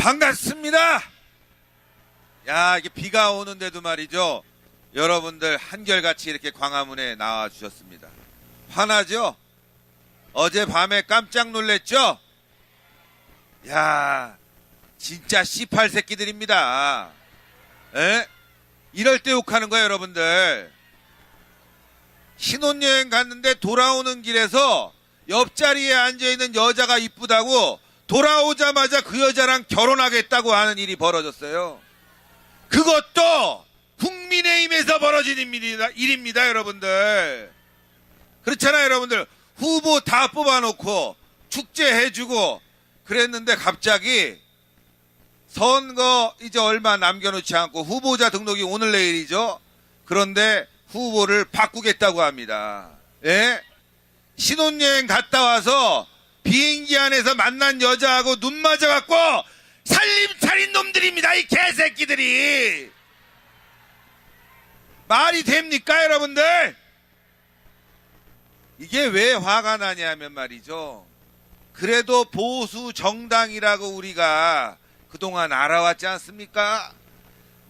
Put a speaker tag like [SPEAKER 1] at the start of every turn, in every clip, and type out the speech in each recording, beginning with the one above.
[SPEAKER 1] 반갑습니다. 야, 이게 비가 오는데도 말이죠. 여러분들 한결같이 이렇게 광화문에 나와 주셨습니다. 화나죠? 어제 밤에 깜짝 놀랬죠? 야, 진짜 C8 새끼들입니다. 에? 이럴 때 욕하는 거예요, 여러분들. 신혼여행 갔는데 돌아오는 길에서 옆자리에 앉아있는 여자가 이쁘다고 돌아오자마자 그 여자랑 결혼하겠다고 하는 일이 벌어졌어요. 그것도 국민의힘에서 벌어진 일입니다, 일입니다, 여러분들. 그렇잖아요, 여러분들. 후보 다 뽑아놓고 축제해주고 그랬는데 갑자기 선거 이제 얼마 남겨놓지 않고 후보자 등록이 오늘 내일이죠. 그런데 후보를 바꾸겠다고 합니다. 예? 신혼여행 갔다 와서 비행기 안에서 만난 여자하고 눈 맞아갖고 살림 차린 놈들입니다. 이 개새끼들이. 말이 됩니까, 여러분들? 이게 왜 화가 나냐면 말이죠. 그래도 보수 정당이라고 우리가 그동안 알아왔지 않습니까?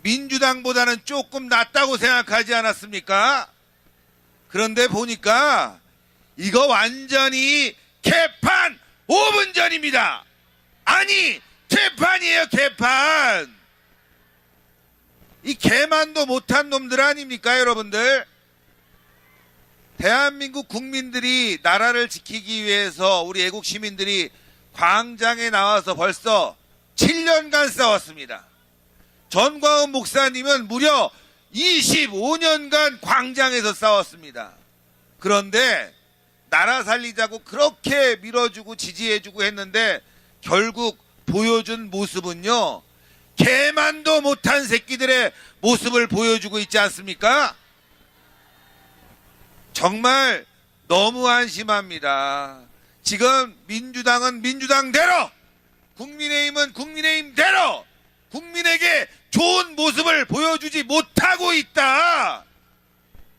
[SPEAKER 1] 민주당보다는 조금 낫다고 생각하지 않았습니까? 그런데 보니까 이거 완전히 개판 5분 전입니다. 아니, 개판이에요, 개판. 이 개만도 못한 놈들 아닙니까, 여러분들? 대한민국 국민들이 나라를 지키기 위해서 우리 애국 시민들이 광장에 나와서 벌써 7년간 싸웠습니다. 전광훈 목사님은 무려 25년간 광장에서 싸웠습니다. 그런데 나라 살리자고 그렇게 밀어주고 지지해주고 했는데 결국 보여준 모습은요, 개만도 못한 새끼들의 모습을 보여주고 있지 않습니까? 정말 너무 안심합니다. 지금 민주당은 민주당대로, 국민의힘은 국민의힘대로 국민에게 좋은 모습을 보여주지 못하고 있다.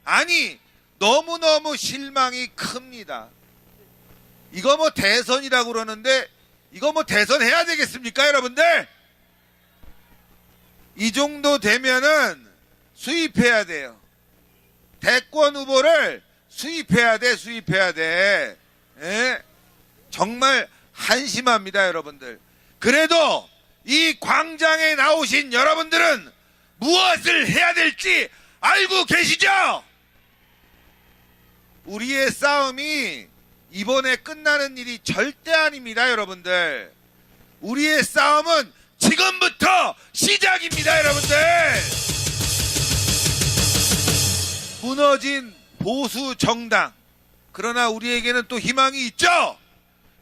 [SPEAKER 1] 아니, 너무너무 실망이 큽니다. 이거 뭐 대선이라고 그러는데, 이거 뭐 대선 해야 되겠습니까, 여러분들? 이 정도 되면은 수입해야 돼요. 대권 후보를 수입해야 돼, 수입해야 돼. 예? 정말 한심합니다, 여러분들. 그래도 이 광장에 나오신 여러분들은 무엇을 해야 될지 알고 계시죠? 우리의 싸움이 이번에 끝나는 일이 절대 아닙니다, 여러분들. 우리의 싸움은 지금부터 시작입니다, 여러분들. 무너진 보수 정당. 그러나 우리에게는 또 희망이 있죠?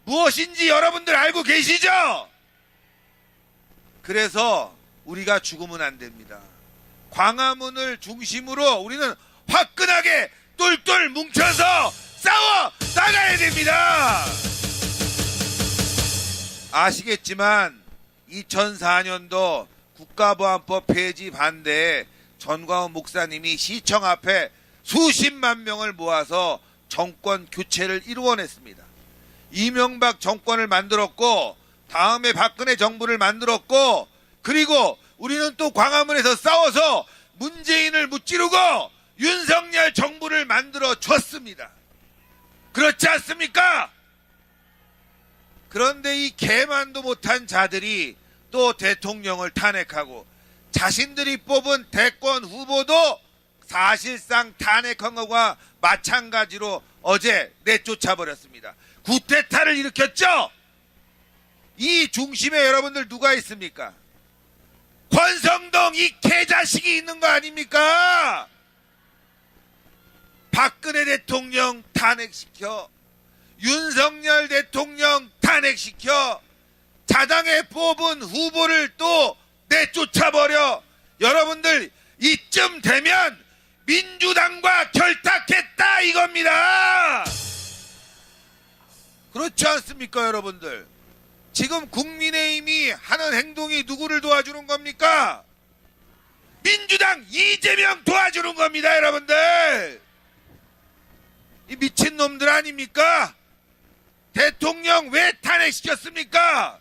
[SPEAKER 1] 무엇인지 여러분들 알고 계시죠? 그래서 우리가 죽으면 안 됩니다. 광화문을 중심으로 우리는 화끈하게 똘똘 뭉쳐서 싸워 나가야 됩니다. 아시겠지만 2004년도 국가보안법 폐지 반대에 전광훈 목사님이 시청 앞에 수십만 명을 모아서 정권 교체를 이루어냈습니다. 이명박 정권을 만들었고 다음에 박근혜 정부를 만들었고 그리고 우리는 또 광화문에서 싸워서 문재인을 무찌르고 윤석열 정부를 만들어 줬습니다. 그렇지 않습니까? 그런데 이 개만도 못한 자들이 또 대통령을 탄핵하고 자신들이 뽑은 대권 후보도 사실상 탄핵한 것과 마찬가지로 어제 내쫓아 버렸습니다. 구테타를 일으켰죠? 이 중심에 여러분들 누가 있습니까? 권성동 이 개자식이 있는 거 아닙니까? 박근혜 대통령 탄핵시켜 윤석열 대통령 탄핵시켜 자당에 뽑은 후보를 또 내쫓아버려. 여러분들 이쯤 되면 민주당과 결탁했다 이겁니다. 그렇지 않습니까 여러분들? 지금 국민의힘이 하는 행동이 누구를 도와주는 겁니까? 민주당 이재명 도와주는 겁니다 여러분들 이 미친 놈들 아닙니까 대통령 왜 탄핵시켰습니까?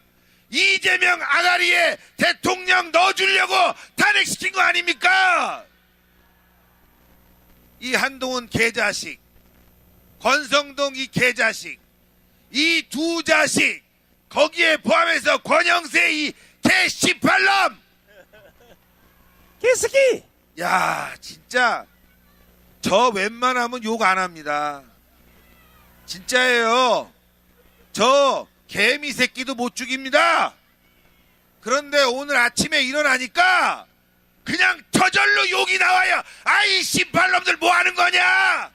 [SPEAKER 1] 이재명 아가리에 대통령 넣어주려고 탄핵시킨 거 아닙니까? 이 한동훈 개자식, 권성동 이 개자식, 이 두 자식, 거기에 포함해서 권영세 이 개18놈!
[SPEAKER 2] 개새끼!
[SPEAKER 1] 야, 진짜 저 웬만하면 욕 안 합니다. 진짜예요. 저 개미 새끼도 못 죽입니다. 그런데 오늘 아침에 일어나니까 그냥 저절로 욕이 나와요. 아이 씨발놈들 뭐 하는 거냐?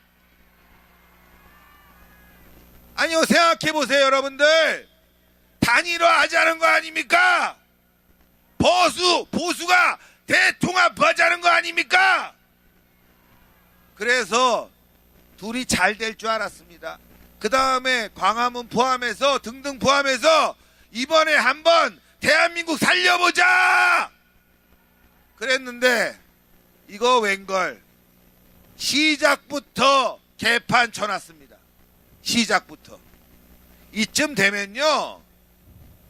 [SPEAKER 1] 아니요 생각해 보세요 여러분들 단일화 하자는 거 아닙니까? 보수 보수가 대통합 하자는 거 아닙니까? 그래서 둘이 잘 될 줄 알았습니다. 그 다음에 광화문 포함해서 등등 포함해서 이번에 한번 대한민국 살려보자! 그랬는데 이거 웬걸 시작부터 개판 쳐놨습니다. 시작부터. 이쯤 되면요.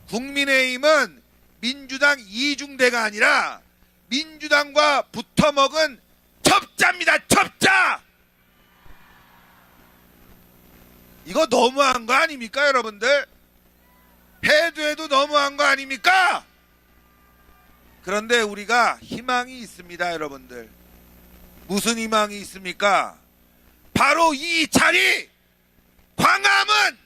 [SPEAKER 1] 국민의힘은 민주당 이중대가 아니라 민주당과 붙어먹은 첩자입니다. 첩자! 이거 너무한 거 아닙니까, 여러분들? 해도 해도 너무한 거 아닙니까? 그런데 우리가 희망이 있습니다, 여러분들. 무슨 희망이 있습니까? 바로 이 자리! 광화문!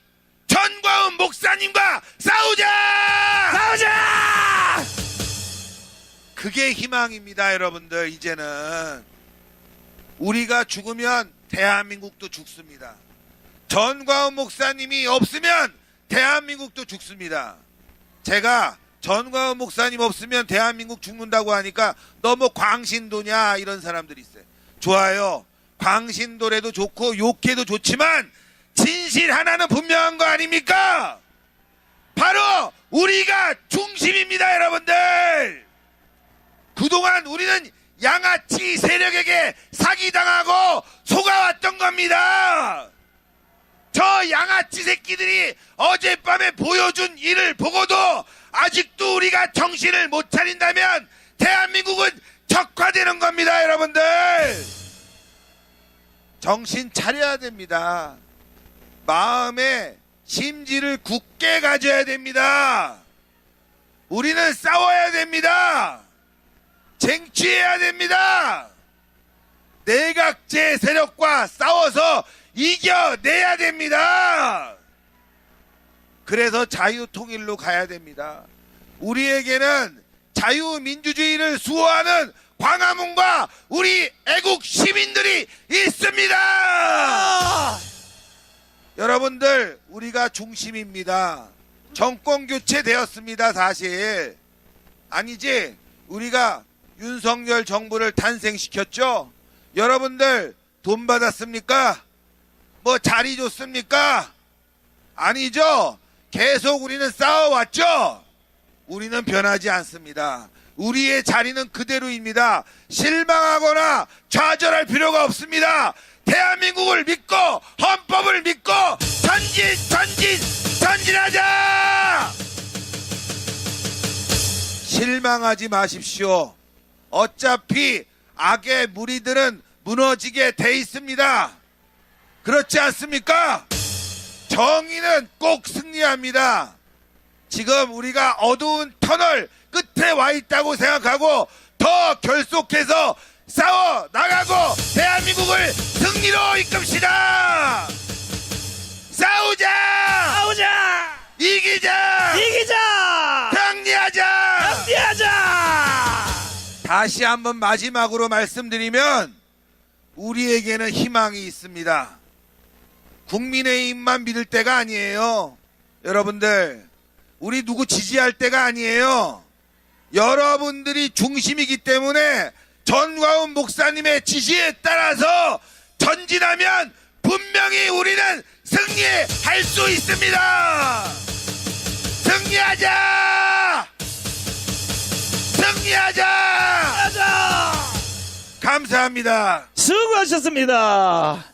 [SPEAKER 1] 전광훈 목사님과 싸우자!
[SPEAKER 2] 싸우자!
[SPEAKER 1] 그게 희망입니다, 여러분들. 이제는 우리가 죽으면 대한민국도 죽습니다. 전광훈 목사님이 없으면 대한민국도 죽습니다. 제가 전광훈 목사님 없으면 대한민국 죽는다고 하니까 너무 광신도냐 이런 사람들이 있어요. 좋아요. 광신도래도 좋고 욕해도 좋지만 진실 하나는 분명한 거 아닙니까? 바로 우리가 중심입니다, 여러분들. 그동안 우리는 양아치 세력에게 사기당하고 속아왔던 겁니다. 저 양아치 새끼들이 어젯밤에 보여준 일을 보고도 아직도 우리가 정신을 못 차린다면 대한민국은 적화되는 겁니다, 여러분들. 정신 차려야 됩니다. 마음에 심지를 굳게 가져야 됩니다. 우리는 싸워야 됩니다. 쟁취해야 됩니다. 내각제 세력과 싸워서 이겨내야 됩니다. 그래서 자유통일로 가야 됩니다. 우리에게는 자유민주주의를 수호하는 광화문과 우리 애국 시민들이 있습니다.
[SPEAKER 2] 아!
[SPEAKER 1] 여러분들 우리가 중심입니다. 정권 교체 되었습니다. 사실 아니지 우리가 윤석열 정부를 탄생시켰죠. 여러분들 돈 받았습니까? 뭐 자리 줬습니까? 아니죠. 계속 우리는 싸워왔죠. 우리는 변하지 않습니다. 우리의 자리는 그대로입니다. 실망하거나 좌절할 필요가 없습니다. 대한민국을 믿고 헌법을 믿고 전진 전진 전진하자! 실망하지 마십시오. 어차피 악의 무리들은 무너지게 돼 있습니다. 그렇지 않습니까? 정의는 꼭 승리합니다. 지금 우리가 어두운 터널 끝에 와 있다고 생각하고 더 결속해서 싸워 나가고 대한민국을 승리로 이끕시다. 싸우자!
[SPEAKER 2] 싸우자!
[SPEAKER 1] 이기자!
[SPEAKER 2] 이기자!
[SPEAKER 1] 승리하자!
[SPEAKER 2] 승리하자!
[SPEAKER 1] 다시 한번 마지막으로 말씀드리면 우리에게는 희망이 있습니다. 국민의힘만 믿을 때가 아니에요. 여러분들, 우리 누구 지지할 때가 아니에요. 여러분들이 중심이기 때문에 전광훈 목사님의 지시에 따라서 전진하면 분명히 우리는 승리할 수 있습니다. 승리하자! 승리하자!
[SPEAKER 2] 가자!
[SPEAKER 1] 감사합니다.
[SPEAKER 2] 수고하셨습니다.